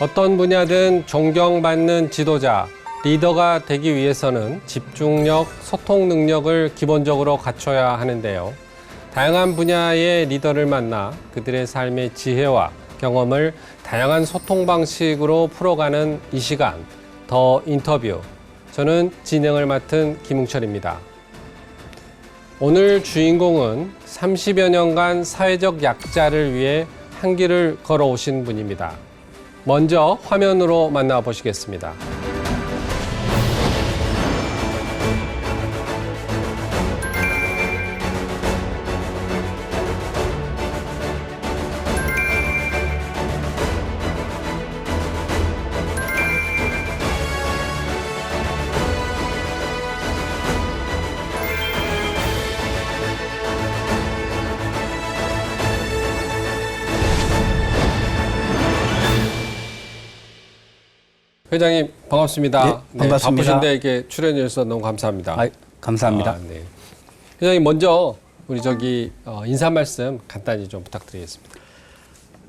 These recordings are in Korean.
어떤 분야든 존경받는 지도자, 리더가 되기 위해서는 집중력, 소통 능력을 기본적으로 갖춰야 하는데요. 다양한 분야의 리더를 만나 그들의 삶의 지혜와 경험을 다양한 소통 방식으로 풀어가는 이 시간, 더 인터뷰. 저는 진행을 맡은 김웅철입니다. 오늘 주인공은 30여 년간 사회적 약자를 위해 한 길을 걸어오신 분입니다. 먼저 화면으로 만나보시겠습니다. 회장님 반갑습니다. 네, 반갑습니다. 바쁘신데 이렇게 출연해 주셔서 너무 감사합니다. 아, 감사합니다. 아, 네. 회장님 먼저 우리 저기 어, 인사 말씀 간단히 좀 부탁드리겠습니다.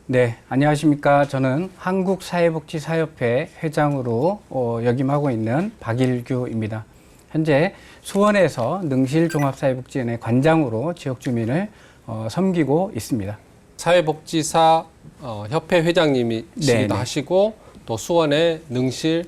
네, 안녕하십니까. 저는 한국사회복지사협회 회장으로 어, 역임하고 있는 박일규입니다. 현재 수원에서 능실종합사회복지원의 관장으로 지역 주민을 어, 섬기고 있습니다. 사회복지사 어, 협회 회장님이시기도 네네. 하시고 또 수원의 능실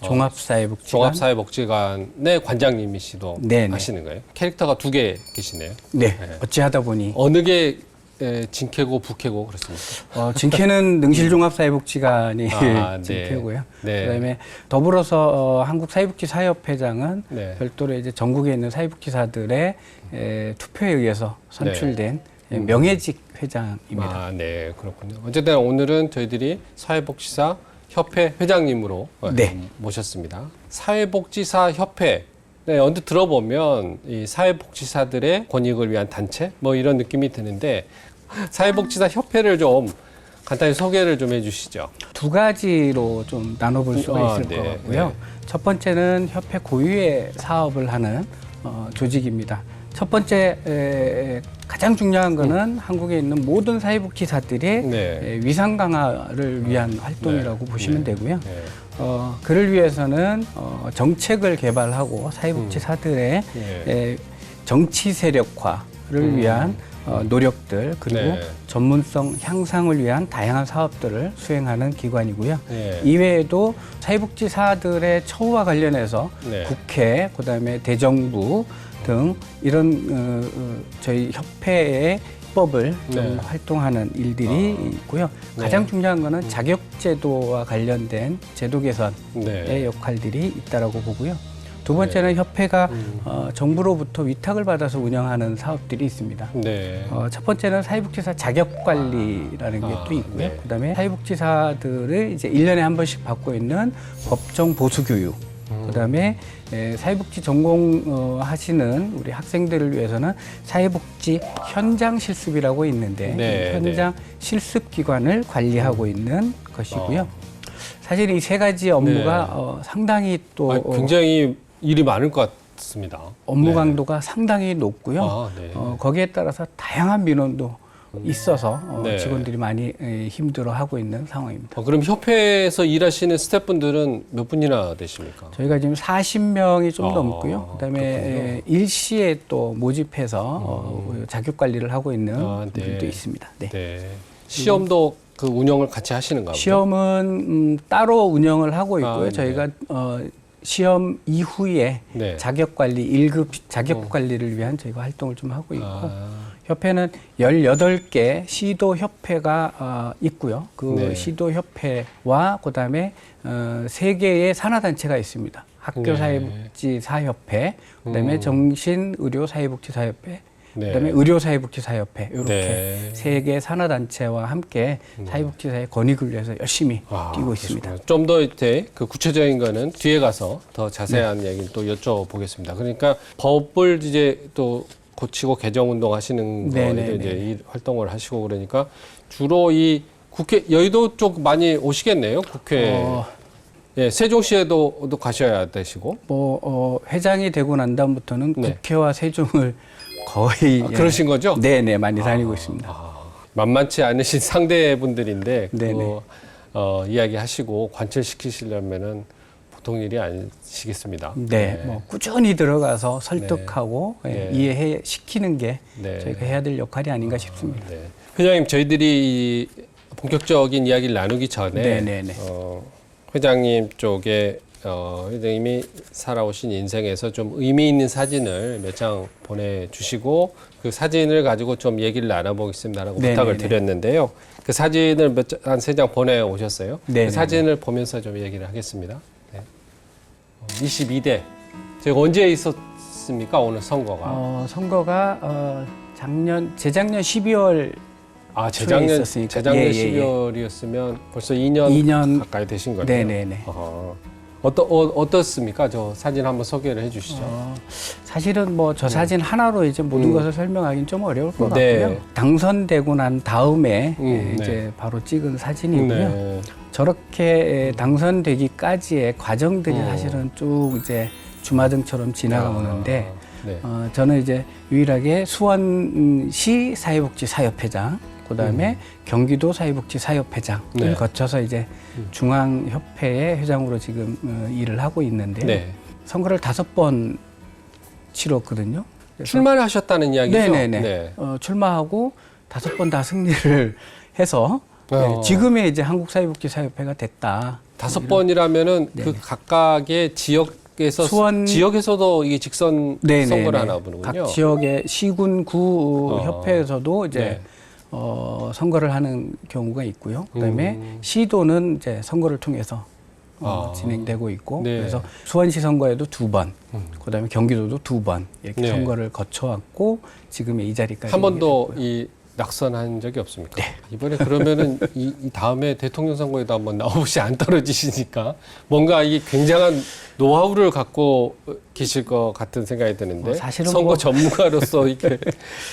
어, 종합사회복지관. 종합사회복지관의 관장님이시도 네네. 하시는 거예요. 캐릭터가 두 개 계시네요. 네, 어찌하다 보니 어느 게 에, 진캐고 북캐고 그렇습니까? 어, 진캐는 능실종합사회복지관이 아, 네. 진캐고요. 네. 그다음에 더불어서 어, 한국사회복지사협회장은 네. 별도로 이제 전국에 있는 사회복지사들의 에, 투표에 의해서 선출된 네. 예, 명예직 회장입니다. 아, 네, 그렇군요. 어쨌든 오늘은 저희들이 사회복지사 협회 회장님으로 어, 네. 모셨습니다. 사회복지사 협회. 네, 언뜻 들어보면 이 사회복지사들의 권익을 위한 단체 뭐 이런 느낌이 드는데 사회복지사 협회를 좀 간단히 소개를 좀 해주시죠. 두 가지로 좀 나눠볼 수가 아, 있을 네, 것 같고요. 네. 첫 번째는 협회 고유의 사업을 하는 어, 조직입니다. 첫 번째 에, 가장 중요한 거는 한국에 있는 모든 사회복 지사들의 음. 네. 에, 위상 강화를 위한 활동이라고 네. 보시면 네. 되고요. 네. 어, 그를 위해서는 어, 정책을 개발하고 사회복지사들의 네. 에, 정치 세력화를 음. 위한 어, 노력들 그리고 네. 전문성 향상을 위한 다양한 사업들을 수행하는 기관이고요. 네. 이외에도 사회복지사들의 처우와 관련해서 네. 국회, 그다음에 대정부 등 이런 어, 어, 저희 협회의 법을 좀 네. 활동하는 일들이 있고요. 네. 가장 중요한 거는 자격 제도와 관련된 제도 개선의 네. 역할들이 있다라고 보고요. 두 번째는 협회가 음. 어, 정부로부터 위탁을 받아서 운영하는 사업들이 있습니다. 네. 어, 첫 번째는 사회복지사 자격 관리라는 게 아, 또 있고요. 네. 그다음에 사회복지사들을 이제 일년에한 번씩 받고 있는 법정 보수 교육. 음. 그다음에 에, 사회복지 전공 어, 하시는 우리 학생들을 위해서는 사회복지 현장 실습이라고 있는데 네, 이 현장 실습 기관을 관리하고 있는 것이고요. 어. 사실 이 세 가지 업무가 네. 어, 상당히 또 아, 어, 굉장히 일이 많을 것 같습니다. 업무 네. 강도가 상당히 높고요. 아, 네. 어, 거기에 따라서 다양한 민원도 있어서 어, 네. 직원들이 많이 에, 힘들어하고 있는 상황입니다. 어, 그럼 협회에서 일하시는 스태프분들은 몇 분이나 되십니까? 저희가 지금 40명이 좀 아, 넘고요. 그다음에. 음. 에, 일시에 또 모집해서 어, 자격 관리를 하고 있는 아, 네. 분들도 있습니다. 네. 네. 시험도 그 운영을 같이 하시는가 보요 시험은 음, 따로 운영을 하고 있고요. 아, 네. 저희가 어, 시험 이후에 네. 자격 관리 1급 자격 관리를 위한 저희가 활동을 좀 하고 있고 아, 협회는 18개 시도 협회가 어, 있고요. 그 네. 시도 협회와 그다음에 어, 세 개의 산하 단체가 있습니다. 학교 네. 사회복지 사협회, 그다음에 음. 정신 의료 사회복지 사협회, 네. 그다음에 의료 사회복지 사협회 이렇게 네. 세개 산하 단체와 함께 사회복지사의 권익을 위해서 열심히 아, 뛰고 있습니다. 좀 더 이제 그 구체적인 거는 뒤에 가서 더 자세한 네. 얘기를 또 여쭤보겠습니다. 그러니까 법을 이제 또 고치고 개정 운동 하시는 네, 거에 네, 이제 네. 이 활동을 하시고 그러니까 주로 이 국회 여의도 쪽 많이 오시겠네요. 국회. 어, 예, 세종시에도 또 가셔야 되시고. 뭐 어, 회장이 되고 난 다음부터는 네. 국회와 세종을 거의 아, 그러신 거죠? 네, 네 많이 다니고 있습니다. 아, 만만치 않으신 상대분들인데 그, 네네. 어, 이야기하시고 관철시키시려면은 보통 일이 아니시겠습니다. 네, 뭐 꾸준히 들어가서 설득하고 예, 네. 이해해 시키는 게 네. 저희가 해야 될 역할이 아닌가 싶습니다. 네. 회장님 저희들이 이 본격적인 이야기를 나누기 전에 네, 네, 네. 어, 회장님 쪽에 어, 회장님이 살아오신 인생에서 좀 의미 있는 사진을 몇 장 보내주시고 그 사진을 가지고 좀 얘기를 나눠보겠습니다라고 네, 부탁을 네, 네. 드렸는데요. 그 사진을 몇 한 세 장 보내 오셨어요. 네, 네, 그 사진을 보면서 좀 얘기를 하겠습니다. 네. 어, 22대 저희가 언제 있었습니까 오늘 선거가? 어, 선거가 어, 작년 재작년 12월 아 재작년 있었으니까. 재작년 예, 예, 예. 12월이었으면 벌써 2년, 2년 가까이 되신 거네요. 네네네. 어떠 어, 어떻습니까? 저 사진 한번 소개를 해주시죠. 어, 사실은 뭐 저 사진 하나로 이제 모든 음. 것을 설명하기는 좀 어려울 것 네. 같고요. 당선되고 난 다음에 음, 예, 네. 이제 바로 찍은 사진이고요. 네. 저렇게 당선되기까지의 과정들이 음. 사실은 쭉 이제 주마등처럼 지나오는데 아, 네. 어, 저는 이제 유일하게 수원시 사회복지 사협회장, 그다음에 경기도 사회복지 사협회장을 음. 네. 거쳐서 이제 음. 중앙협회의 회장으로 지금 어, 일을 하고 있는데요. 네. 선거를 다섯 번 치렀거든요. 출마를 하셨다는 이야기죠. 네네네. 네. 어, 출마하고 다섯 번 다 승리를 해서 어. 네, 지금의 이제 한국 사회복지사협회가 됐다. 다섯 번이라면 네. 그 각각의 지역에서 수원- 지역에서도 이게 직선 네네네. 선거를 하나 보는군요. 각 지역의 시군 구 어. 협회에서도 이제 네. 어, 선거를 하는 경우가 있고요. 그다음에 음. 시도는 이제 선거를 통해서 어, 아. 진행되고 있고 네. 그래서 수원시 선거에도 두 번, 음. 그다음에 경기도도 두 번 이렇게 네. 선거를 거쳐왔고 지금의 이 자리까지 한 오게 번도 됐고요. 이 낙선한 적이 없습니까? 네. 이번에 그러면은 이, 이 다음에 대통령 선거에도 한번 나오시 안 떨어지시니까 뭔가 이게 굉장한 노하우를 갖고 계실 것 같은 생각이 드는데 어, 사실은 선거 뭐- 전문가로서 이렇게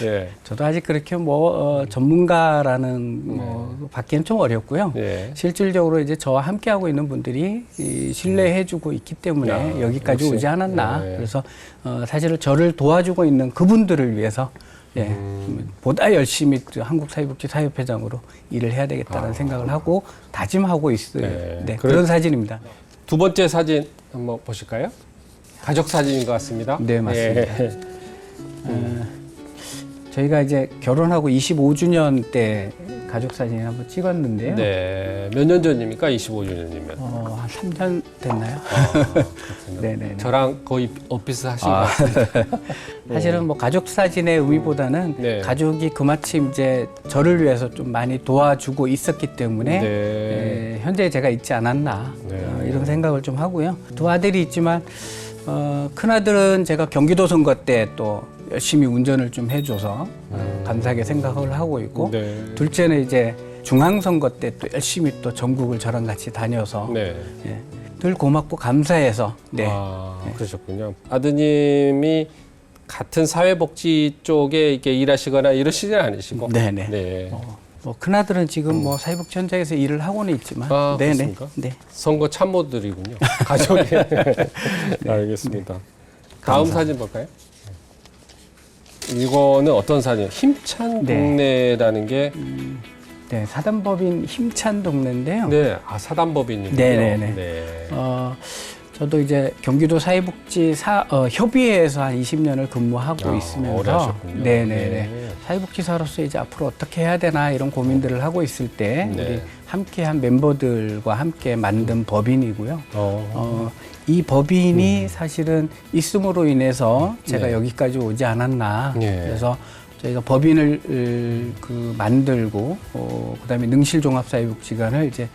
예. 저도 아직 그렇게 뭐 어, 전문가라는 뭐 받기는 좀 어렵고요. 예. 실질적으로 이제 저와 함께 하고 있는 분들이 이 신뢰해주고 있기 때문에 야, 여기까지 역시. 오지 않았나. 네. 그래서 어, 사실은 저를 도와주고 있는 그분들을 위해서 예, 음. 보다 열심히 그 한국 사회복지 사협회장으로 일을 해야 되겠다는 아. 생각을 하고 다짐하고 있어요. 네. 네, 그런 사진입니다. 두 번째 사진 한번 보실까요? 가족 사진인 것 같습니다. 네, 맞습니다. 예. 어, 저희가 이제 결혼하고 25주년 때 가족 사진 한번 찍었는데요. 네. 몇 년 전입니까? 25주년이면. 어, 한 3년 됐나요? 네네. 저랑 거의 엇비슷 하신 것 아. 같습니다. 사실은 뭐 가족 사진의 의미보다는 네. 가족이 그마침 이제 저를 위해서 좀 많이 도와주고 있었기 때문에 네. 에, 현재 제가 있지 않았나 네. 어, 이런 생각을 좀 하고요. 두 아들이 있지만 어, 큰 아들은 제가 경기도 선거 때또 열심히 운전을 좀 해줘서 어, 감사하게 생각을 하고 있고 음. 네. 둘째는 이제 중앙 선거 때 또 열심히 또 전국을 저랑 같이 다녀서 네. 예, 늘 고맙고 감사해서 네. 아, 그러셨군요. 아드님이 같은 사회복지 쪽에 이렇게 일하시거나 이러시진 않으시고. 네네. 네. 어, 뭐 큰아들은 지금 뭐 사회복지 현장에서 일을 하고는 있지만 음. 아, 네네 그렇습니까? 네 선거 참모들이군요. 가족이. 네, 알겠습니다. 다음 감사합니다. 사진 볼까요? 이거는 어떤 사진? 힘찬 네. 동네라는 게 네, 사단법인 힘찬 동네인데요. 네, 아 사단법인이군요. 네네네. 네. 어, 저도 이제 경기도 사회복지 사, 어, 협의회에서 한 20년을 근무하고 아, 오래 있으면서 하셨군요. 네네네. 네. 사회복지사로서 이제 앞으로 어떻게 해야 되나 이런 고민들을 하고 있을 때 네. 우리 함께한 멤버들과 함께 만든 법인이고요. 어. 어, 이 법인이 사실은 있음으로 인해서 제가 네. 여기까지 오지 않았나. 예. 그래서 저희가 법인을 으, 그 만들고 어, 그다음에 능실종합사회복지관을 이제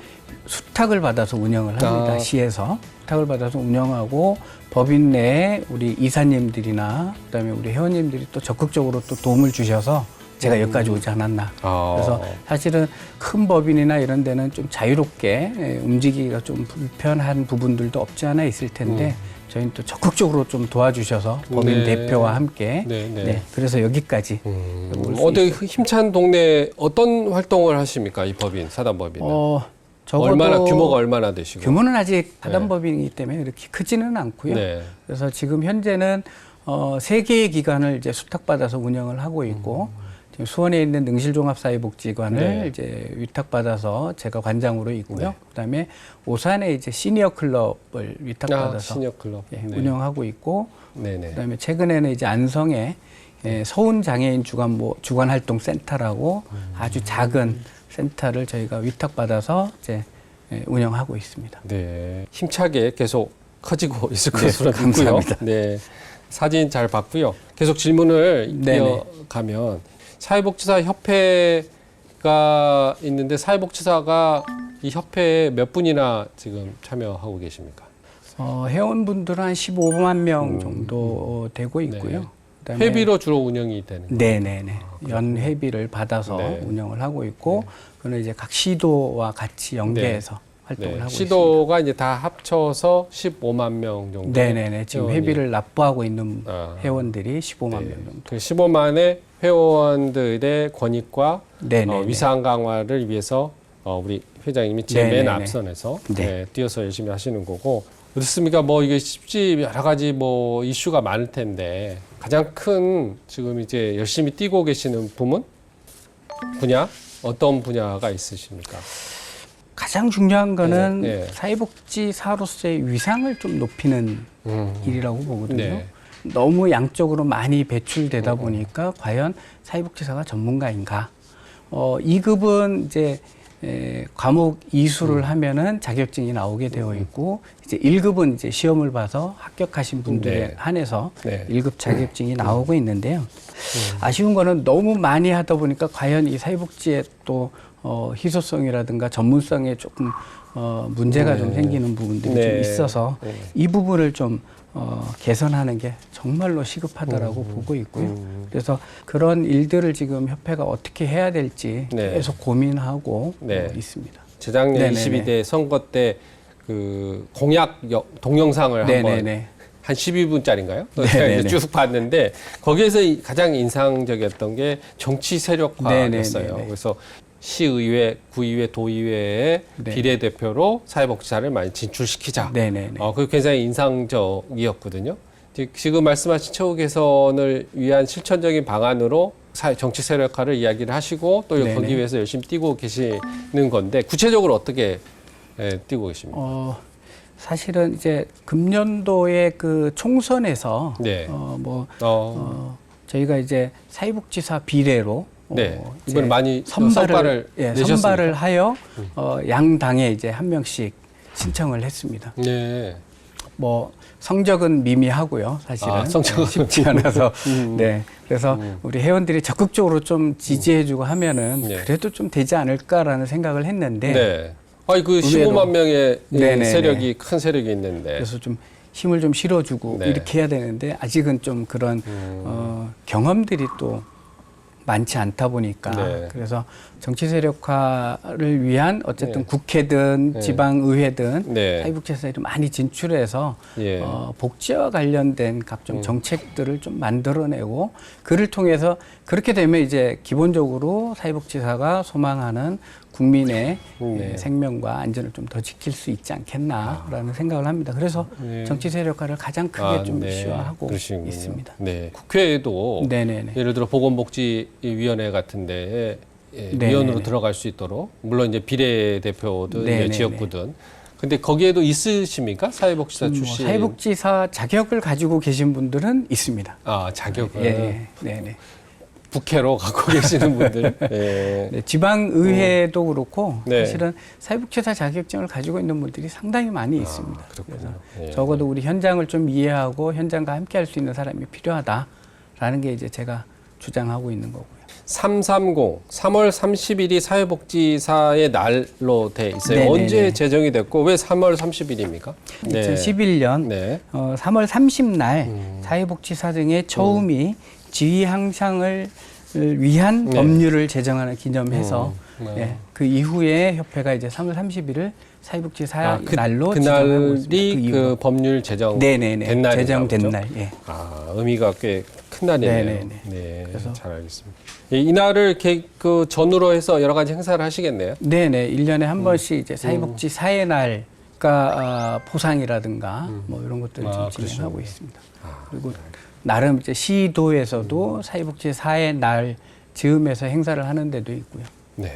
수탁을 받아서 운영을 합니다. 아. 시에서 수탁을 받아서 운영하고 법인 내에 우리 이사님들이나 그다음에 우리 회원님들이 또 적극적으로 또 도움을 주셔서 제가 여기까지 오지 않았나. 음. 아. 그래서 사실은 큰 법인이나 이런 데는 좀 자유롭게 예, 움직이기가 좀 불편한 부분들도 없지 않아 있을 텐데 저희는 또 적극적으로 좀 도와주셔서 법인 음. 네. 대표와 함께 네, 네. 네, 그래서 여기까지 음, 올수 어디 힘찬 동네 어떤 활동을 하십니까 이 법인 사단 법인 은 어 적어도 얼마나 규모가 얼마나 되시고 규모는 아직 사단법인이기 때문에 그렇게 크지는 않고요. 네. 그래서 지금 현재는 어, 세 개의 기관을 이제 수탁받아서 운영을 하고 있고 지금 수원에 있는 능실종합사회복지관을 네. 이제 위탁받아서 제가 관장으로 있고요. 네. 그다음에 오산에 이제 시니어 클럽을 아, 위탁받아서 시니어 클럽. 예, 네. 운영하고 있고 네네. 그다음에 최근에는 이제 안성에 예, 서운 장애인 주간 뭐 주간 활동 센터라고 음. 아주 작은 센터를 저희가 위탁받아서 이제 예, 운영하고 있습니다. 네. 힘차게 계속 커지고 있을 네, 것으로 믿고요. 감사합니다. 네. 사진 잘 봤고요. 계속 질문을. 이어가면 사회복지사 협회가 있는데 사회복지사가 이 협회에 몇 분이나 지금 참여하고 계십니까? 어, 회원분들은 한 15만 명 정도 되고 있고요. 음. 네. 그다음에 회비로 주로 운영이 되는 거예요. 네네네. 연 회비를 받아서 네. 운영을 하고 있고, 그는 이제 각 시도와 같이 연계해서 활동을 네. 하고 시도가 이제 다 합쳐서 15만 명 정도. 있습니다. 네네네. 지금 회원이. 회비를 납부하고 있는 아. 회원들이 15만 네. 명 정도. 그 15만의 회원들의 권익과 네네네. 어, 위상 강화를 위해서 어, 우리 회장님이 제일 맨 네네네. 앞선에서 네. 네, 뛰어서 열심히 하시는 거고 어떻습니까? 뭐 이게 쉽지 여러 가지 뭐 이슈가 많을 텐데 가장 큰 지금 이제 열심히 뛰고 계시는 부문 분야 어떤 분야가 있으십니까? 가장 중요한 거는 네, 네. 사회복지사로서의 위상을 좀 높이는 음. 일이라고 보거든요. 네. 너무 양적으로 많이 배출되다 보니까 과연 사회복지사가 전문가인가? 어, 2급은 이제 에, 과목 이수를 하면은 자격증이 나오게 되어 있고 이제 1급은 이제 시험을 봐서 합격하신 분들에 네. 한해서 네. 일 1급 자격증이 나오고 있는데요. 아쉬운 거는 너무 많이 하다 보니까 과연 이 사회복지의 또 어, 희소성이라든가 전문성에 조금 어, 문제가 좀 네. 생기는 부분들이 네. 좀 있어서 네. 이 부분을 좀 어, 개선하는 게 정말로 시급하다라고 보고 있고요. 음. 그래서 그런 일들을 지금 협회가 어떻게 해야 될지 네. 계속 고민하고 네. 어, 있습니다. 재작년 네네네. 22대 선거 때 그 공약 여- 동영상을 한번 네네네. 한 12분짜리인가요? 네네네. 제가 쭉 봤는데 거기에서 이- 가장 인상적이었던 게 정치 세력화였어요. 그래서 시의회, 구의회, 도의회의 네. 비례대표로 사회복지사를 많이 진출시키자. 네네네. 어, 그게 굉장히 인상적이었거든요. 지- 지금 말씀하신 처우 개선을 위한 실천적인 방안으로 사- 정치 세력화를 이야기를 하시고 또 네네. 거기 위해서 열심히 뛰고 계시는 건데 구체적으로 어떻게 예, 뛰고 계십니까? 어, 사실은 이제 금년도에 그 총선에서 네. 어, 뭐 어, 어, 저희가 이제 사회복지사 비례로 네. 어, 이번에 많이 선발을, 예, 내셨습니까? 음. 선발을 하여 어, 양 당에 이제 한 명씩 신청을 했습니다. 네. 뭐 성적은 미미하고요, 사실은 아, 성적은 어, 쉽지 않아서 음. 네 그래서 우리 회원들이 적극적으로 좀 지지해주고 하면은 네. 그래도 좀 되지 않을까라는 생각을 했는데 네. 아니 그 의외로. 15만 명의 이 네네네. 세력이 큰 세력이 있는데. 그래서 좀 힘을 좀 실어주고 네. 이렇게 해야 되는데 아직은 좀 그런 음. 어, 경험들이 또 많지 않다 보니까 네. 그래서 정치 세력화를 위한 어쨌든 네. 국회든 네. 지방의회든 네. 사회복지사들이 많이 진출해서 예. 어, 복지와 관련된 각종 음. 정책들을 좀 만들어내고 그를 통해서 그렇게 되면 이제 기본적으로 사회복지사가 소망하는 국민의 네. 예, 생명과 안전을 좀 더 지킬 수 있지 않겠나라는 생각을 합니다. 그래서 네. 정치 세력화를 가장 크게 아, 좀 네. 시화하고 그러시군요. 있습니다. 네. 국회에도 네네네. 예를 들어 보건복지위원회 같은데 예. 위원으로 들어갈 수 있도록 물론 이제 비례 대표든 이제 네네네. 지역구든 근데 거기에도 있으십니까 사회복지사 음, 뭐 출신 사회복지사 자격을 가지고 계신 분들은 있습니다. 아 자격을 예, 예, 네네. 국회로 갖고 계시는 분들 예. 네, 지방의회도 그렇고 네. 사실은 사회복지사 자격증을 가지고 있는 분들이 상당히 많이 있습니다. 아, 그렇군요. 그래서 예. 적어도 우리 현장을 좀 이해하고 현장과 함께 할 수 있는 사람이 필요하다라는 게 이제 제가 주장하고 있는 거고요. 330 3월 30일이 사회복지사의 날로 돼 있어요. 네네네. 언제 제정이 됐고 왜 3월 30일입니까? 2011년 네. 어, 3월 30날 음. 사회복지사 등의 처음이 지위 향상을 위한 네. 법률을 제정하는 기념해서 음, 네. 예, 그 이후에 협회가 이제 3월 30일을 사회복지사 아, 그, 날로. 그날이 그 그. 법률 제정 네네네 된 날인가 제정된? 날. 예. 아, 의미가 꽤 큰 날이네요. 네네네. 네, 그래서- 잘 알겠습니다. 이, 이 날을 이렇게 그 전후로 해서 여러 가지 행사를 하시겠네요. 네네 일년에 음. 한 번씩 이제 사회복지 사회 날 가 아, 포상이라든가 뭐 이런 것들을 아, 좀 진행하고 그러시군요. 있습니다. 아, 그리고 나름 이제 시도에서도 사회복지 사회 날 즈음에서 행사를 하는 데도 있고요. 네.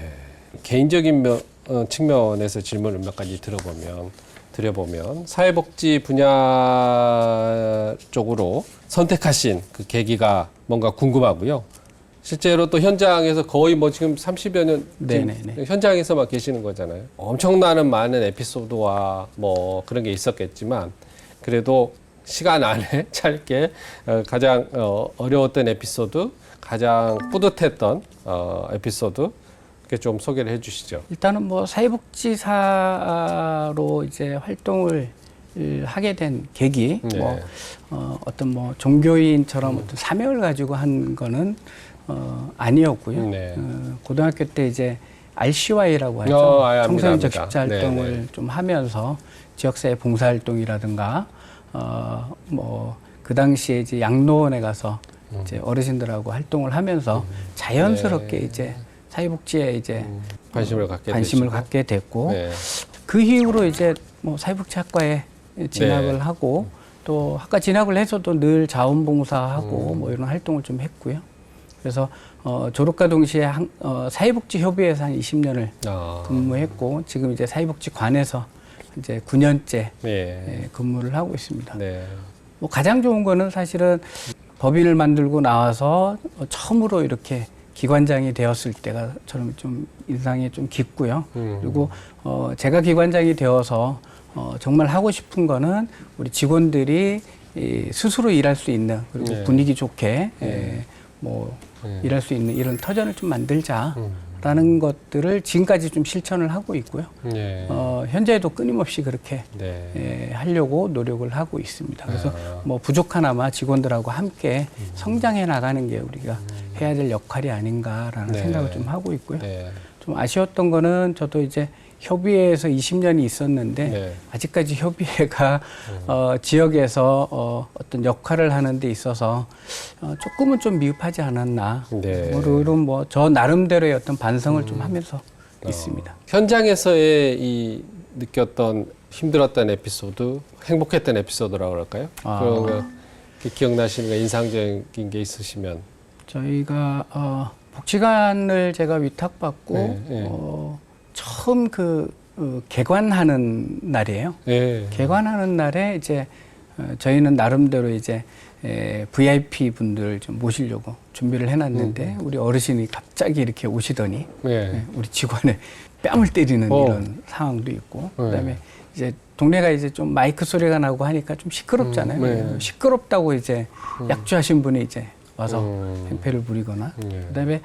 개인적인 면, 어, 측면에서 질문을 몇 가지 들어보면 드려보면 사회복지 분야 쪽으로 선택하신 그 계기가 뭔가 궁금하고요. 실제로 또 현장에서 거의 뭐 지금 30여 년 지금 네네네. 현장에서만 계시는 거잖아요. 엄청나는 많은 에피소드와 뭐 그런 게 있었겠지만 그래도 시간 안에 짧게 어, 가장 어, 어려웠던 에피소드, 가장 뿌듯했던 어, 에피소드 이렇게 좀 소개를 해주시죠. 일단은 뭐 사회복지사로 이제 활동을 하게 된 계기, 네. 뭐 어, 어떤 뭐 종교인처럼 어떤 사명을 가지고 한 거는 어, 아니었고요. 네. 어, 고등학교 때 이제 RCY라고 하죠. 어, 아, 압니다, 청소년적 압니다. 십자 활동을 네, 네. 좀 하면서 지역사회 봉사활동이라든가 어, 뭐 그 당시에 이제 양로원에 가서 음. 이제 어르신들하고 활동을 하면서 자연스럽게 네. 이제 사회복지에 이제 관심을 갖게 관심을 되시고. 갖게 됐고 네. 그 이후로 이제 뭐 사회복지학과에 진학을 네. 하고 또 학과 진학을 해서도 늘 자원봉사하고 음. 뭐 이런 활동을 좀 했고요. 그래서 어, 졸업과 동시에 한, 어, 사회복지협의회에서 한 20년을 아, 근무했고 지금 이제 사회복지관에서 이제 9년째 네. 예, 근무를 하고 있습니다. 네. 뭐 가장 좋은 거는 사실은 법인을 만들고 나와서 어, 처음으로 이렇게 기관장이 되었을 때가 저는 좀 인상이 좀 깊고요. 음. 그리고 어, 제가 기관장이 되어서 어, 정말 하고 싶은 거는 우리 직원들이 이, 스스로 일할 수 있는 그리고 네. 분위기 좋게 예, 뭐 네. 일할 수 있는 이런 터전을 좀 만들자 라는 음. 것들을 지금까지 좀 실천을 하고 있고요. 네. 어, 현재도 끊임없이 그렇게 네. 예, 하려고 노력을 하고 있습니다. 그래서 아. 뭐 부족하나마 직원들하고 함께 성장해 나가는 게 우리가 해야 될 역할이 아닌가라는 음. 네. 생각을 좀 하고 있고요. 네. 좀 아쉬웠던 거는 저도 이제 협의회에서 20년이 있었는데 네. 음. 아직까지 협의회가 어, 지역에서 어, 어떤 역할을 하는 데 있어서 어, 조금은 좀 미흡하지 않았나. 네. 음. 뭐 이런 뭐 저 나름대로의 어떤 반성을 좀 하면서 있습니다. 현장에서의 이 느꼈던 힘들었던 에피소드, 행복했던 에피소드라고 그럴까요? 아. 그런 거 기억나시는 거 인상적인 게 있으시면. 저희가 어, 복지관을 제가 위탁받고 네, 네. 어, 처음 그 어, 개관하는 날이에요. 네. 개관하는 날에 이제 어, 저희는 나름대로 이제 에, VIP 분들 좀 모시려고 준비를 해놨는데 우리 어르신이 갑자기 이렇게 오시더니 네. 네, 우리 직원의 뺨을 때리는 어. 이런 상황도 있고 네. 그다음에 이제 동네가 이제 좀 마이크 소리가 나고 하니까 좀 시끄럽잖아요. 음, 네. 시끄럽다고 이제 약주하신 분이 이제 와서 음. 행패를 부리거나 네. 그다음에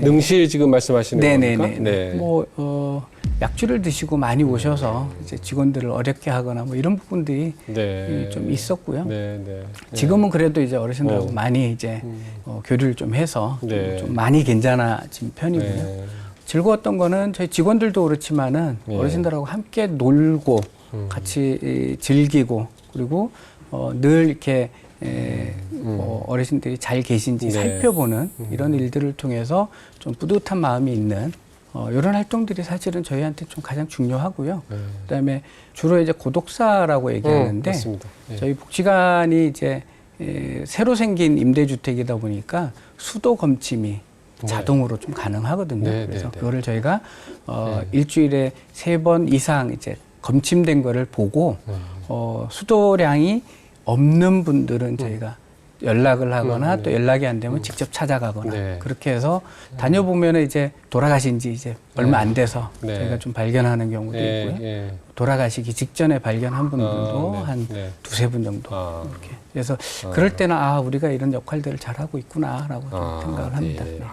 능실 지금 말씀하시는 네네네. 겁니까? 네. 뭐 어, 약주를 드시고 많이 오셔서 이제 직원들을 어렵게 하거나 뭐 이런 부분들이 네. 좀 있었고요. 네, 네. 지금은 그래도 이제 어르신들하고 어. 많이 이제 어, 교류를 좀 해서 좀- 네. 좀 많이 괜찮아진 편이고요. 네. 즐거웠던 거는 저희 직원들도 그렇지만은 예. 어르신들하고 함께 놀고 음. 같이 이, 즐기고 그리고 어, 늘 이렇게 에, 뭐 어르신들이 잘 계신지 음. 네. 살펴보는 이런 일들을 통해서 좀 뿌듯한 마음이 있는 어, 이런 활동들이 사실은 저희한테 좀 가장 중요하고요. 네. 그다음에 주로 이제 고독사라고 얘기하는데 음, 맞습니다. 예. 저희 복지관이 이제 에, 새로 생긴 임대주택이다 보니까 수도 검침이 자동으로 좀 가능하거든요. 네, 그래서 네, 네. 그거를 저희가 어, 일주일에 세 번 이상 이제 검침된 거를 보고 음. 어, 수도량이 없는 분들은 저희가 연락을 하거나 음, 또 연락이 안 되면 직접 찾아가거나 네. 그렇게 해서 다녀보면 이제 돌아가신 지 이제 얼마 안 돼서 네. 저희가 좀 발견하는 경우도 예, 있고요. 예. 돌아가시기 직전에 발견한 분들도 아, 네, 한 네. 두세 분 정도 아. 이렇게 그래서 그럴 때는 아 우리가 이런 역할들을 잘 하고 있구나라고 좀 아, 생각을 합니다. 네. 네.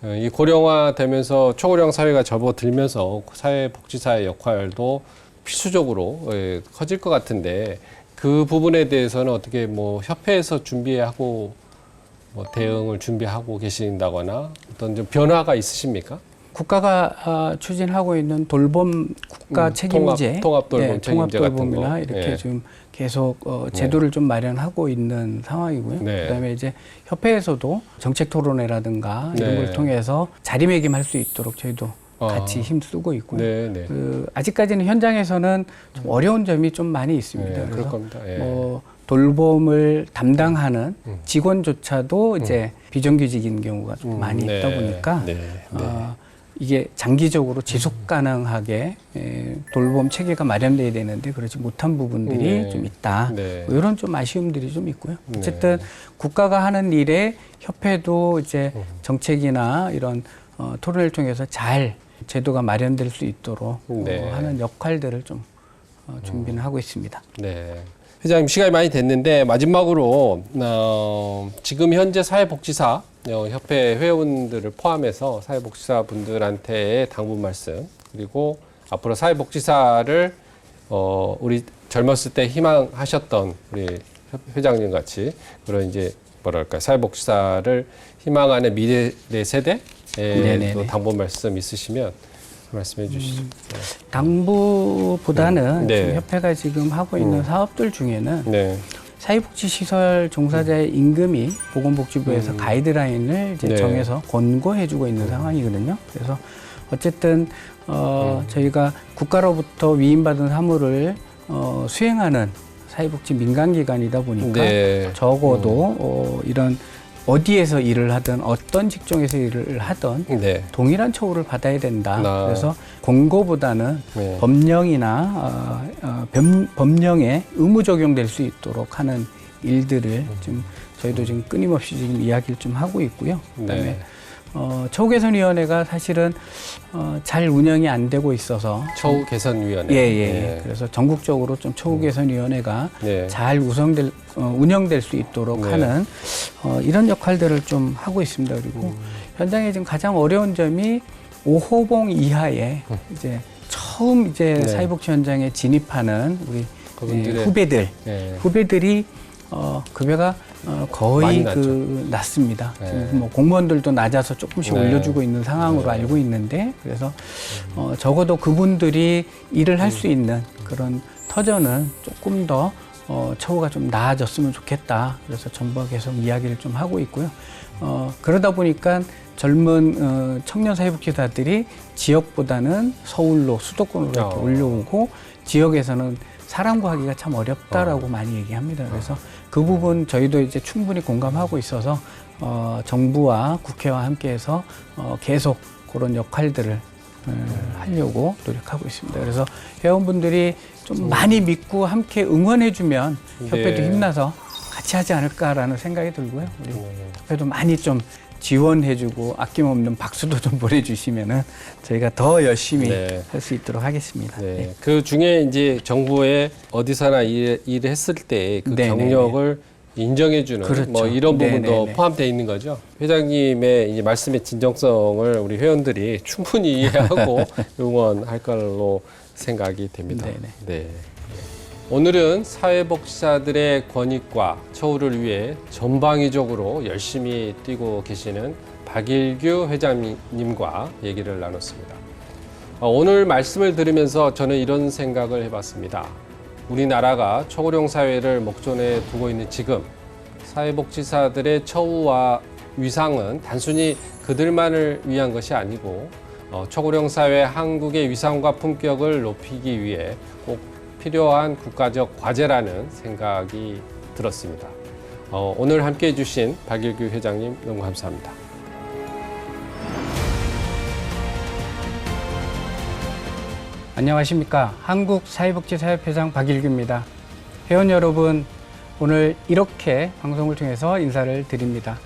어, 이 고령화 되면서 초고령 사회가 접어들면서 사회복지사의 역할도 필수적으로 예, 커질 것 같은데 그 부분에 대해서는 어떻게 뭐 협회에서 준비하고 뭐 대응을 준비하고 계신다거나 어떤 좀 변화가 있으십니까? 국가가 아, 추진하고 있는 돌봄 국가 음, 책임제, 통합- 돌봄 네, 책임제 돌봄이나 거. 이렇게 예. 좀 계속 어, 제도를 좀 마련하고 있는 상황이고요. 네. 그다음에 이제 협회에서도 정책 토론회라든가 이런 네. 걸 통해서 자리매김할 수 있도록 저희도 아. 같이 힘쓰고 있고요. 네, 네. 그 아직까지는 현장에서는 좀 어려운 점이 좀 많이 있습니다. 네, 그럴 겁니다. 예. 뭐 돌봄을 담당하는 직원조차도 이제 비정규직인 경우가 좀 음, 많이 네. 있다 보니까 네, 네. 어, 이게 장기적으로 지속 가능하게 에, 돌봄 체계가 마련돼야 되는데 그렇지 못한 부분들이 네. 좀 있다. 네. 뭐 이런 좀 아쉬움들이 좀 있고요. 네. 어쨌든 국가가 하는 일에 협회도 이제 음. 정책이나 이런 어, 토론을 통해서 잘 제도가 마련될 수 있도록 네. 음. 어, 하는 역할들을 좀 어, 준비는 하고 있습니다. 네. 회장님 시간이 많이 됐는데 마지막으로 어, 지금 현재 사회복지사 어, 협회 회원들을 포함해서 사회복지사 분들한테의 당부 말씀 그리고 앞으로 사회복지사를 어, 우리 젊었을 때 희망하셨던 우리 협- 회장님 같이 그런 이제 뭐랄까 사회복지사를 희망하는 미래 세대 에 네네네. 또 당부 말씀 있으시면 말씀해 주시죠. 당부보다는 네. 지금 협회가 지금 하고 있는 사업들 중에는 네. 사회복지시설 종사자의 임금이 보건복지부에서 가이드라인을 이제 네. 정해서 권고해주고 있는 상황이거든요. 그래서 어쨌든 어, 저희가 국가로부터 위임받은 사무를 어, 수행하는 사회복지 민간기관이다 보니까 네. 적어도 어, 이런 어디에서 일을 하든 어떤 직종에서 일을 하든 네. 동일한 처우를 받아야 된다. 아. 그래서 권고보다는 네. 법령이나 어, 어, 범, 법령에 의무 적용될 수 있도록 하는 일들을 지금 저희도 지금 끊임없이 지금 이야기를 좀 하고 있고요. 그다음에 네. 어, 처우 개선위원회가 사실은 어, 잘 운영이 안 되고 있어서 처우 개선위원회. 예, 예, 예. 네. 그래서 전국적으로 좀 처우 개선위원회가 네. 잘 우성될, 어, 운영될 수 있도록 네. 하는 어, 이런 역할들을 좀 하고 있습니다. 그리고 음. 현장에 지금 가장 어려운 점이 5호봉 이하에 이제 처음 이제 음. 네. 사회복지 현장에 진입하는 우리 그분들의- 예, 후배들, 네. 후배들이 어, 급여가 어, 거의. 그 낮습니다. 네. 지금 뭐 공무원들도 낮아서 조금씩 네. 올려주고 있는 상황으로 네. 알고 있는데 그래서 어, 적어도 그분들이 일을 할 수 있는 그런 터전은 조금 더 어, 처우가 좀 나아졌으면 좋겠다. 그래서 정부가 계속 이야기를 좀 하고 있고요. 어, 그러다 보니까 젊은 어, 청년 사회복지사들이 지역보다는 서울로 수도권으로 이렇게 어. 올려오고 지역에서는 사람 구하기가 참 어렵다라고 어. 많이 얘기합니다. 그래서 그 부분 저희도 이제 충분히 공감하고 있어서 어, 정부와 국회와 함께해서 어, 계속 그런 역할들을 어, 하려고 노력하고 있습니다. 그래서 회원분들이 좀 많이 믿고 함께 응원해주면 협회도 네. 힘나서 같이 하지 않을까라는 생각이 들고요. 우리 네. 협회도 많이 좀 지원해주고 아낌없는 박수도 좀 보내주시면은 저희가 더 열심히 네. 할 수 있도록 하겠습니다. 네. 네. 그 중에 이제 정부에 어디서나 일, 일을 했을 때그 네, 네, 경력을 인정해주는 그렇죠. 뭐 이런 네, 부분도 네, 네. 포함되어 있는 거죠. 회장님의 이제 말씀의 진정성을 우리 회원들이 충분히 이해하고 응원할 걸로 생각이 됩니다. 네, 네. 네. 오늘은 사회복지사들의 권익과 처우를 위해 전방위적으로 열심히 뛰고 계시는 박일규 회장님과 얘기를 나눴습니다. 어, 오늘 말씀을 들으면서 저는 이런 생각을 해봤습니다. 우리나라가 초고령 사회를 목전에 두고 있는 지금 사회복지사들의 처우와 위상은 단순히 그들만을 위한 것이 아니고 어, 초고령 사회 한국의 위상과 품격을 높이기 위해 꼭 필요한 국가적 과제라는 생각이 들었습니다. 어, 오늘 함께 해 주신 박일규 회장님 너무 감사합니다. 안녕하십니까. 한국사회복지사협회장 박일규입니다. 회원 여러분, 오늘 이렇게 방송을 통해서 인사를 드립니다.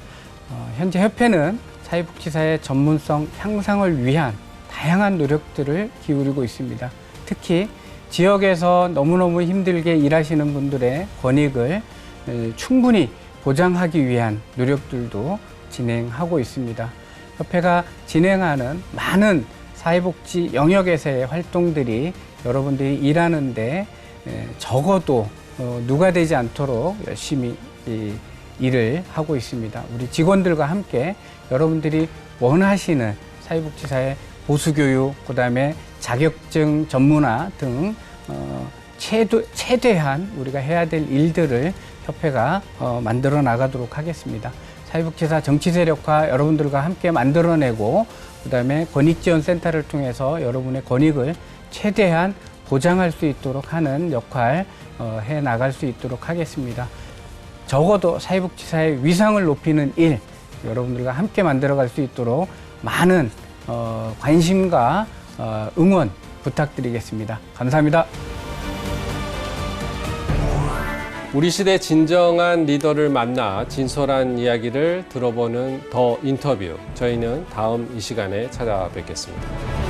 어, 현재 협회는 사회복지사의 전문성 향상을 위한 다양한 노력들을 기울이고 있습니다. 특히 지역에서 너무너무 힘들게 일하시는 분들의 권익을 에, 충분히 보장하기 위한 노력들도 진행하고 있습니다. 협회가 진행하는 많은 사회복지 영역에서의 활동들이 여러분들이 일하는데 에, 적어도 어, 누가 되지 않도록 열심히 이 일을 하고 있습니다. 우리 직원들과 함께 여러분들이 원하시는 사회복지사의 보수교육, 그 다음에 자격증 전문화 등 어, 최도, 최대한 우리가 해야 될 일들을 협회가 어, 만들어 나가도록 하겠습니다. 사회복지사 정치 세력화 여러분들과 함께 만들어내고 그다음에 권익지원센터를 통해서 여러분의 권익을 최대한 보장할 수 있도록 하는 역할 어, 해 나갈 수 있도록 하겠습니다. 적어도 사회복지사의 위상을 높이는 일 여러분들과 함께 만들어갈 수 있도록 많은 어, 관심과 어, 응원 부탁드리겠습니다. 감사합니다. 우리 시대 진정한 리더를 만나 진솔한 이야기를 들어보는 더 인터뷰. 저희는 다음 이 시간에 찾아뵙겠습니다.